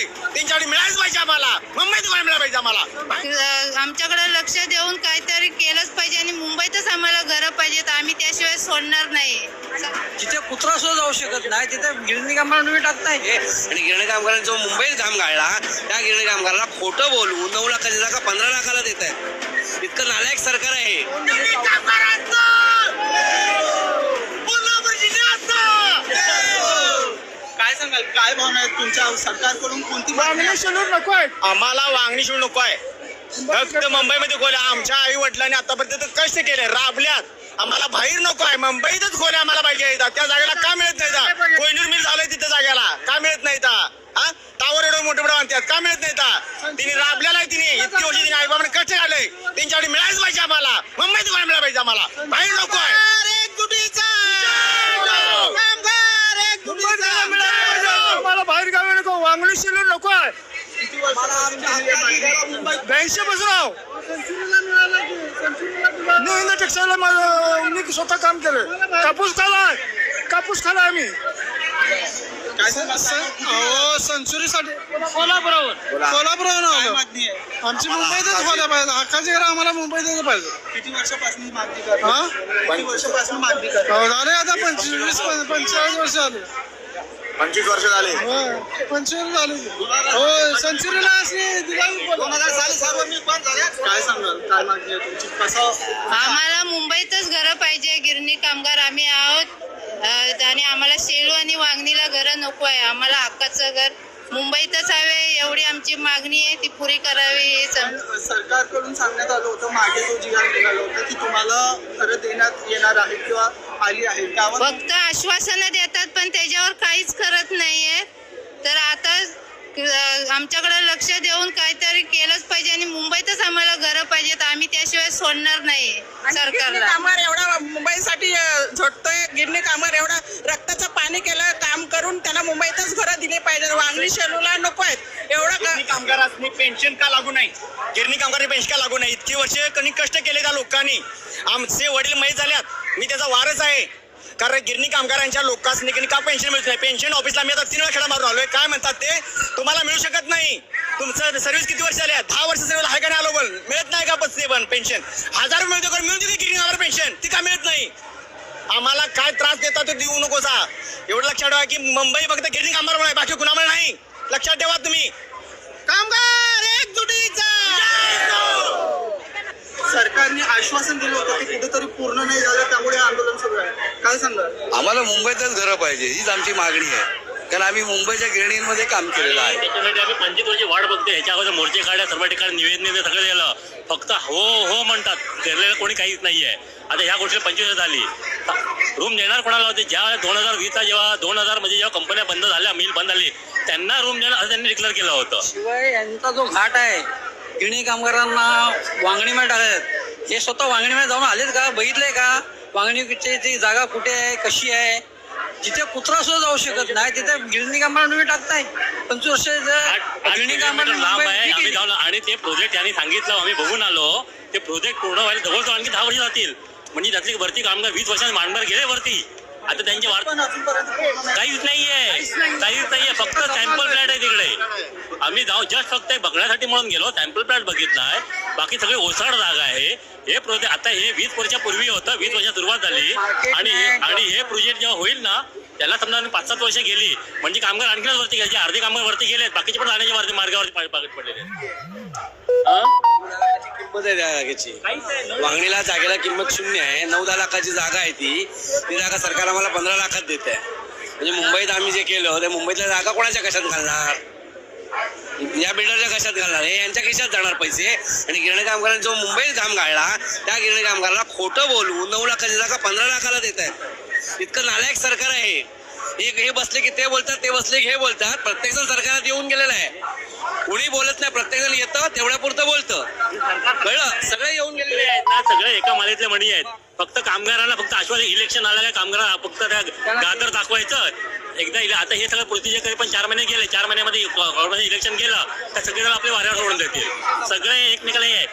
आले त्यांच्याकडे मिळायच पाहिजे आम्हाला. मुंबईत कोणी मिळायला पाहिजे आम्हाला. आमच्याकडे लक्ष देऊन काहीतरी केलंच पाहिजे आणि मुंबईतच आम्हाला घरं पाहिजेत. आम्ही त्याशिवाय सोडणार नाही. जिथे कुत्रा सुद्धा जाऊ शकत नाही तिथे गिरणी कामाला तुम्ही टाकताय. आणि गिरणी कामगारांनी जो मुंबईत काम गाळला त्या गिरणी कामगाराला खोटं बोलून नऊ लाखाची जागा पंधरा लाखाला देत आहेत इतकं नालायक सरकार आहे काय सांगाल काय भावना आहेत तुमच्या सरकारकडून कोणती वांगणी शिलूर नको आहे आम्हाला वांगणी शिलूर नको आहे. फक्त मुंबईमध्ये खोल्या. आमच्या आई वडिलांनी आतापर्यंत कष्ट केले. राबल्यात. आम्हाला बाहेर नको आहे. मुंबईतच खोल्या आम्हाला पाहिजे. त्या जागेला का मिळत नाही इथं? कोहिनूर मिल झालंय तिथं जागेला. का मिळत नाही? हा? टावर एवढं मोठे मोठे बांधतात. का मिळत नाही? तिने राबलेला आहे तिने. इतकी वर्षी तिने. आईबाबाने कष्ट काढले त्यांच्याकडे मिळायच पाहिजे आम्हाला. मुंबईत कोणी मिळायला पाहिजे आम्हाला. बाहेर नको आहे मुंबईत मिळायला पाहिजे. आम्हाला बाहेर गावी शिलूर नको आहे. ब्याऐंशी पासून आहो मी हिंद टेक्सटाईल मी स्वतः काम केलं कापूस खाला कापूस खाला आम्ही. सेंचुरीसाठी कोल्हापुरावर. कोल्हापुरावर आलो. आमची मुंबईतच खोल्या पाहिजे. हक्काची घर आम्हाला मुंबईतच पाहिजे. किती वर्षापासून ही मागणी करता? हा? किती वर्षापासून मागणी करता? हो, झाले आता पंचवीस पंचेचाळीस वर्ष झाले. पंचवीस वर्ष झाले. हो, पंचवीस झाले. हो सेंचुरीला दिवाळी दोन हजार साली सर्व मी बंद झाले. काय सांगाल? काय मागणी आहे तुमची? कसं? आम्हाला मुंबईतच घरं पाहिजे गिरणी कामगार आम्ही आहोत. आणि आम्हाला शेलू आणि वांगणीला घरं नको आहे. आम्हाला हक्काचं घर. मुंबईतच हवे एवढी आमची मागणी आहे ती पुरी करावी हे सरकारकडून सांगण्यात आलं होतं मागे जो जी आर निघाला होता की तुम्हाला घरं देण्यात येणार आहे किंवा आली आहे. त्यावर फक्त आश्वासनं देतात पण त्याच्यावर काहीच करत नाहीये. तर आता आमच्याकडे लक्ष देऊन काहीतरी केलंच पाहिजे आणि मुंबईतच आम्हाला घरं पाहिजेत. आम्ही त्याशिवाय सोडणार नाही गिरणी सरकारला. कामगार एवढा मुंबईसाठी अ, झटतोय. गिरणी कामगार एवढा पाणी केलं काम करून त्यांना मुंबईतच घरं दिली पाहिजे वांगणी शेलूला नको आहेत. एवढं गिरणी का- कामगारांनी पेन्शन का लागू नाही? गिरणी कामगारांनी पेन्शन का लागू नाही? इतकी वर्ष कणी कष्ट केले त्या लोकांनी. आमचे वडील माहीत झाल्यात. मी त्याचा वारच आहे. कारण गिरणी कामगारांच्या लोकांनी कणी का पेन्शन मिळत नाही? पेन्शन ऑफिसला मी आता तीन वेळा खेळा मारून आलोय. काय म्हणतात ते? तुम्हाला मिळू शकत नाही. तुमचं सर्व्हिस किती वर्ष झाली? आहे? दहा वर्ष सर्व्हिस आहे का नाही आलो पण मिळत नाही का पस्ती पण पेन्शन हजार मिळतो मिळून देते गिरणी कामगार पेन्शन ती का मिळत नाही? आम्हाला काय त्रास देतात ते देऊ नकोसा. एवढं लक्षात ठेवा की मुंबई फक्त गिरणी कामगार आहे बाकी कुणामुळे नाही. लक्षात ठेवा तुम्ही. कामगार सरकारने आश्वासन दिलं होतं ते कुठेतरी पूर्ण नाही झालं त्यामुळे आंदोलन सुरू आहे. काय सांगाल? आम्हाला मुंबईतच घरं पाहिजे हीच आमची मागणी आहे. कारण आम्ही मुंबईच्या गिरणींमध्ये काम केलेलं आहे. त्याच्यासाठी आम्ही पंचवीस वर्षी वाट बघतोय ह्याच्या अगोदर मोर्चे काढल्या सर्व ठिकाणी निवेदन सगळं दिलं. फक्त हो हो म्हणतात कोणी काहीच नाहीये. आता ह्या गोष्टीला पंचवीस झाली. रूम देणार कोणाला होते? ज्या दोन हजार वीसला जेव्हा दोन हजार म्हणजे जेव्हा कंपन्या बंद झाल्या मिल बंद झाली त्यांना रूम देणार असं त्यांनी डिक्लेअर केलं होतं. शिवाय यांचा जो घाट आहे गिरणी कामगारांना वांगणीमध्ये टाकत हे स्वतः वांगणीमध्ये जाऊन आलेत का? बघितलंय का? वांगणीची ती जागा कुठे आहे कशी आहे? जिथे कुत्रा सुद्धा जाऊ शकत नाही तिथे गिरणी कामगार तुम्ही टाकताय. पंचवीस वर्ष गिरणी किलोमीटर कामगार लांब आहे आम्ही? जाऊन आणि ते प्रोजेक्ट यांनी सांगितलं आम्ही बघून आलो ते प्रोजेक्ट पूर्ण व्हायला जवळजवळ आणखी दहा वर्ष जातील. म्हणजे त्यातली भरती कामगार वीस वर्षांनी मांडणार गेले वरती. आता त्यांची वाढ. काहीच नाहीये. काहीच नाहीये. फक्त सॅम्पल प्लॅट आहे तिकडे. आम्ही जाऊ जस्ट फक्त हे बघण्यासाठी म्हणून गेलो. सॅम्पल प्लॅट बघितलाय. बाकी सगळे ओसाड जागा आहे. हे प्रोजेक्ट आता हे वीस वर्षापूर्वी होतं. वीस वर्षात सुरुवात झाली. आणि आणि हे प्रोजेक्ट जेव्हा होईल ना त्याला समजा आम्ही पाच सात वर्ष गेली. म्हणजे कामगार आणखीनच वरती घ्यायचे अर्धे कामगार वरती गेलेत. बाकीचे पण जाण्याच्या वरती मार्गावरती पाकीट पडलेले आहेत. किंमत आहे त्या जागेची नाही. वांगणीला जागेला किंमत शून्य आहे. नऊ दहा लाखाची जागा आहे ती. ती जागा सरकार आम्हाला पंधरा लाखात देत. आहे म्हणजे मुंबईत आम्ही जे केलं ते मुंबईतल्या जागा कोणाच्या कशात घालणार? या बिल्डरच्या कशात घालणार? हे यांच्या कशात जाणार पैसे. आणि गिरणी कामगारांनी जो मुंबईत काम घालला त्या गिरणी कामगाराला खोटं बोलवून नऊ लाखाची जागा पंधरा लाखाला देत आहेत. इतकं नालायक सरकार आहे. हे बसले की ते बोलतात ते बसले की हे बोलतात. प्रत्येक जण सरकारात येऊन गेलेलं आहे. कोणी बोलत नाही प्रत्येक जण येतं तेवढ्या पुरतं बोलतं. कळलं? सगळे येऊन गेलेले सगळे आहेत. ना सगळे एका मालेतले मणी आहेत. फक्त कामगारांना फक्त आश्वासन इलेक्शन आलं काय कामगारांना फक्त त्या गाजर दाखवायचं? एकदा इले- आता हे सगळं प्रोसिजर पण चार महिने गेले चार महिन्यामध्ये गव्हर्नमेंट इलेक्शन गेलं तर सगळे जण आपले वाऱ्यावर सोडून देतील. सगळे एकमेकाला हे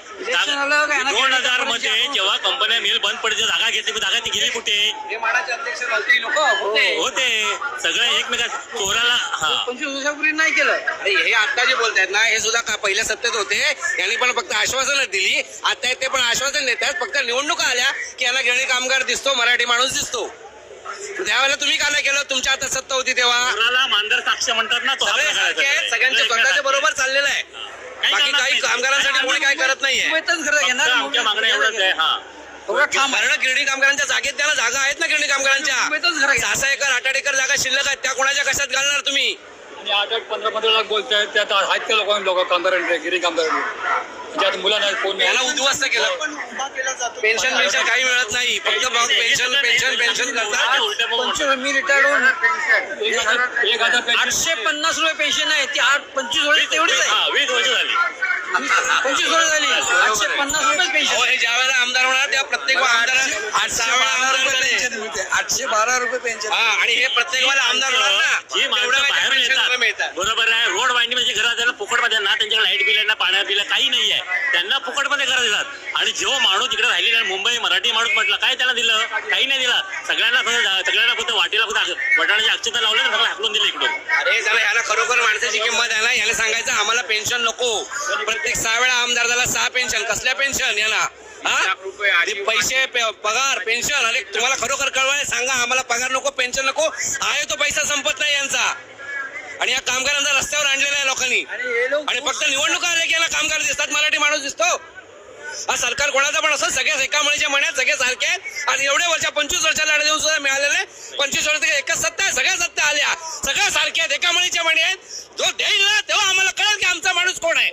दोन हजारमध्ये जेव्हा कंपन्या मिल बंद पडते जागा घेतली पण जागा ती गेली कुठे? हे माडाचे अध्यक्ष मंत्री लोक होते. होते. सगळे एकमेका चोराला हा. वर्षापूर्वी नाही केलं. अरे हे आता जे बोलतायत ना हे सुद्धा का पहिल्या सत्तेत होते यांनी पण फक्त आश्वासनं दिली. आता ते पण आश्वासन देतात फक्त निवडणुका आल्या की यांना गिरणी कामगार दिसतो मराठी माणूस दिसतो. त्यावेळेला तुम्ही का नाही केलं? तुमच्या हातात सत्ता होती तेव्हा. चोराला मांजर साक्ष म्हणतात ना तो हा सगळे प्रकार आहे सारखे आहेत, सगळे. सगळ्यांच्या सगळे स्वतःच्या. बरोबर चाललेलं आहे. काही बाकी काही. कामगारांसाठी कोणी काय करत नाहीये. फक्त घेणार आमच्या मागण्या एवढंच आहे हा. कारण गिरणी कामगारांच्या जागेत त्यांना जागा आहेत ना गिरणी कामगारांच्या. सहा सहा एकर आठ आठ एकर जागा शिल्लक आहेत. त्या कोणाच्या कशात घालणार तुम्ही? आणि आठ आठ पंधरा पंधरा लाख बोलताय त्यात आहेत त्या लोकांनी लोक कामगारांकडे गिरी कामगारांकडे ज्यात मुलं नाही. कोण याला उद्ध्वस्त केलं. पण उभा केला जातो पेन्शन पेन्शन काही मिळत नाही. फक्त मग पेन्शन पेन्शन पेन्शन करतात. मी रिटायर्ड होऊन. आठशे पन्नास रुपये पेन्शन आहे. ती आठ पंचवीस वर्ष तेवढीच आहे. हा वीस वर्ष झाली. पंचवीस वर्ष झाली. आठशे पन्नास रुपये पेन्शन. हे ज्या वेळेला आमदार होणार त्या प्रत्येक आमदार आठ सहा वेळा आमदार झाले. आठशे बारा रुपये पेन्शन हा आणि हे प्रत्येक वेळेला आमदार होणार ना. बरोबर आहे. रोड वाहिनी म्हणजे घरात त्यांना फुकटमध्ये ना त्यांच्याकडे काही नाही आहे. त्यांना फुकटमध्ये घरं देतात आणि जेव्हा माणूस इकडे राहिलेला मुंबई मराठी माणूस म्हटलं काय त्याला दिलं? काही नाही दिलं. सगळ्यांना फक्त सगळ्यांना फक्त वाटेला फक्त वटाण्याची अक्षता लावले ना सगळं हाकलून दिलं इकडून. अरे त्याला याला खरोखर माणसाची किंमत आहे ना? याला सांगायचं आम्हाला पेन्शन नको. प्रत्येक सहा वेळा आमदार झाला सहा पेन्शन कसल्या पेन्शन याला? हा? ते पैसे पे- पगार पेन्शन अरे तुम्हाला खरोखर कळवाय सांगा आम्हाला पगार नको पेन्शन नको. आहे तो पैसा संपत नाही यांचा. आणि या कामगारांचा रस्त्यावर आणलेला आहे लोकांनी. आणि फक्त निवडणुका आल्या की याला कामगार दिसतात मराठी माणूस दिसतो. हा सरकार कोणाचा पण असं सगळे एका म्हणीच्या म्हणण्यात सगळे सारखे आहेत. आणि एवढे वर्ष पंचवीस वर्षाला लढे देऊन सुद्धा मिळालेले पंचवीस वर्ष एकच सत्ता आहे सगळ्या सत्ता आल्या. सगळ्या सारख्या आहेत एका म्हणीच्या म्हणी आहेत. जो देईल ना तेव्हा आम्हाला कळेल की आमचा माणूस कोण आहे.